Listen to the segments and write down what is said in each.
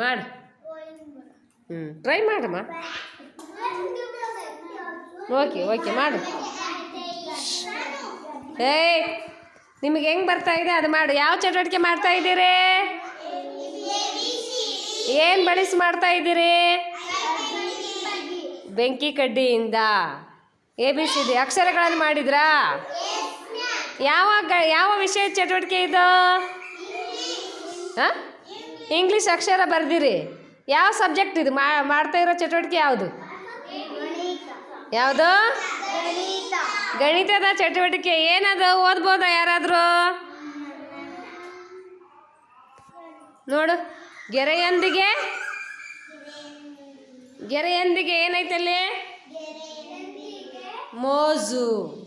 ಮಾಡು. ಹ್ಞೂ ಟ್ರೈ ಮಾಡಮ್ಮ. ಓಕೆ ಓಕೆ, ಮಾಡು. ಏಯ್, ನಿಮಗೆ ಹೆಂಗೆ ಬರ್ತಾ ಇದೆ? ಅದು ಮಾಡು. ಯಾವ ಚಟುವಟಿಕೆ ಮಾಡ್ತಾ ಇದ್ದೀರಿ? ಏನು ಬಳಸಿ ಮಾಡ್ತಾ ಇದ್ದೀರಿ? ಬೆಂಕಿ ಕಡ್ಡಿಯಿಂದ. ಎ, ಬಿ, ಸಿ, ಡಿ ಅಕ್ಷರಗಳನ್ನು ಮಾಡಿದ್ರಾ? ಯಾವ ಯಾವ ವಿಷಯ ಚಟುವಟಿಕೆ ಇದು? ಹಾಂ? ಇಂಗ್ಲೀಷ್ ಅಕ್ಷರ ಬರ್ದಿರಿ. ಯಾವ ಸಬ್ಜೆಕ್ಟ್ ಇದು? ಮಾಡ್ತಾ ಇರೋ ಚಟುವಟಿಕೆ ಯಾವುದು? ಯಾವುದು? ಗಣಿತದ ಚಟುವಟಿಕೆ. ಏನದು? ಓದ್ಬೋದಾ ಯಾರಾದರೂ? ನೋಡು. ಗೆರೆಯೊಂದಿಗೆ? ಗೆರೆಯೊಂದಿಗೆ ಏನೈತಲ್ಲಿ ಮೋಜು.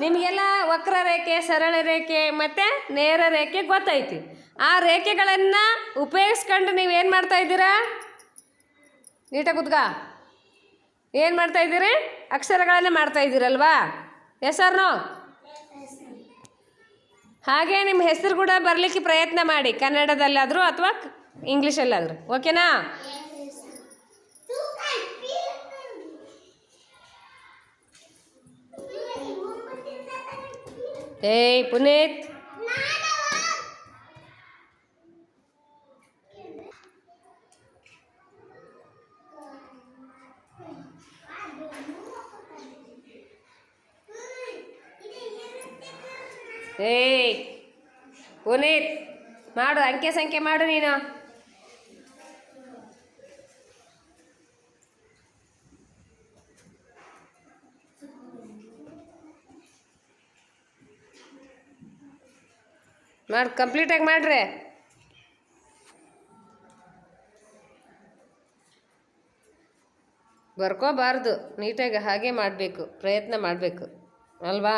ನಿಮಗೆಲ್ಲ ವಕ್ರ ರೇಖೆ ಸರಳ ರೇಖೆ ಮತ್ತು ನೇರ ರೇಖೆ ಗೊತ್ತೈತಿ. ಆ ರೇಖೆಗಳನ್ನು ಉಪಯೋಗಿಸ್ಕೊಂಡು ನೀವೇನು ಮಾಡ್ತಾ ಇದ್ದೀರಾ? ನೀಟಾಗಿ ಕುತ್ಕ. ಏನು ಮಾಡ್ತಾ ಇದ್ದೀರಿ? ಅಕ್ಷರಗಳನ್ನೇ ಮಾಡ್ತಾ ಇದ್ದೀರಲ್ವಾ? ಹೆಸರು ಹಾಗೆ ನಿಮ್ಮ ಹೆಸರು ಕೂಡ ಬರಲಿಕ್ಕೆ ಪ್ರಯತ್ನ ಮಾಡಿ. ಕನ್ನಡದಲ್ಲಾದರೂ ಅಥವಾ ಇಂಗ್ಲೀಷಲ್ಲಾದರೂ. ಓಕೆನಾ ಏಯ್ ಪುನೀತ್! ಏಯ್, ಪುನೀತ್, ಮಾಡು, ಅಂಕೆ ಸಂಖ್ಯೆ ಮಾಡು ನೀನು. ಮಾಡಿ ಕಂಪ್ಲೀಟಾಗಿ ಮಾಡ್ರಿ. ಬರ್ಕೋಬಾರ್ದು, ನೀಟಾಗಿ ಹಾಗೆ ಮಾಡಬೇಕು, ಪ್ರಯತ್ನ ಮಾಡಬೇಕು, ಅಲ್ವಾ?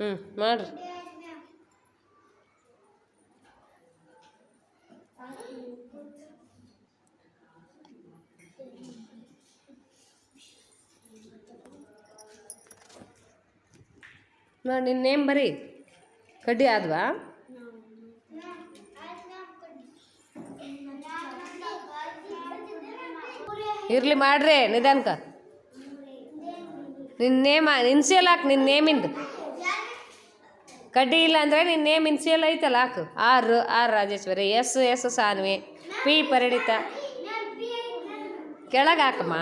ಹ್ಞೂ, ಮಾಡ್ರಿ. ನೋಡಿ ನಿನ್ನ ನೇಮ್ ಬರೀ ಕಡ್ಡಿ ಆದ್ವಾ? ಇರಲಿ ಮಾಡ್ರಿ ನಿಧಾನಕ. ನಿನ್ನ ನೇಮ ಇನ್ಸಿಯಲ್ ಹಾಕಿ ನಿನ್ನ ನೇಮಿಂದು. ಕಡ್ಡಿ ಇಲ್ಲ ಅಂದರೆ ನಿನ್ನ ನೇಮ್ ಇನ್ಸಿಯಲ್ ಐತಲ್ಲ ಹಾಕು. R R Rajeshwari, S S Sanvi, P Parinita. ಕೆಳಗೆ ಹಾಕಮ್ಮ.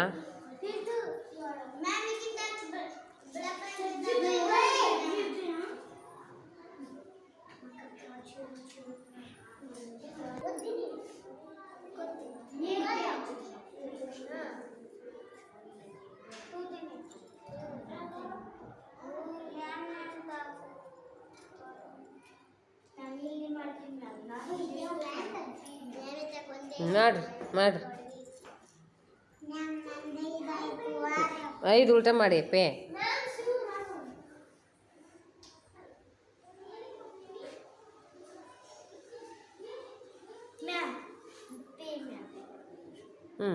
ಮಾಡ್ರಿ ಮಾಡ್ರಿ ಐದು ಉಲ್ಟ ಮಾಡಿ ಪೇ ಹ್ಞೂ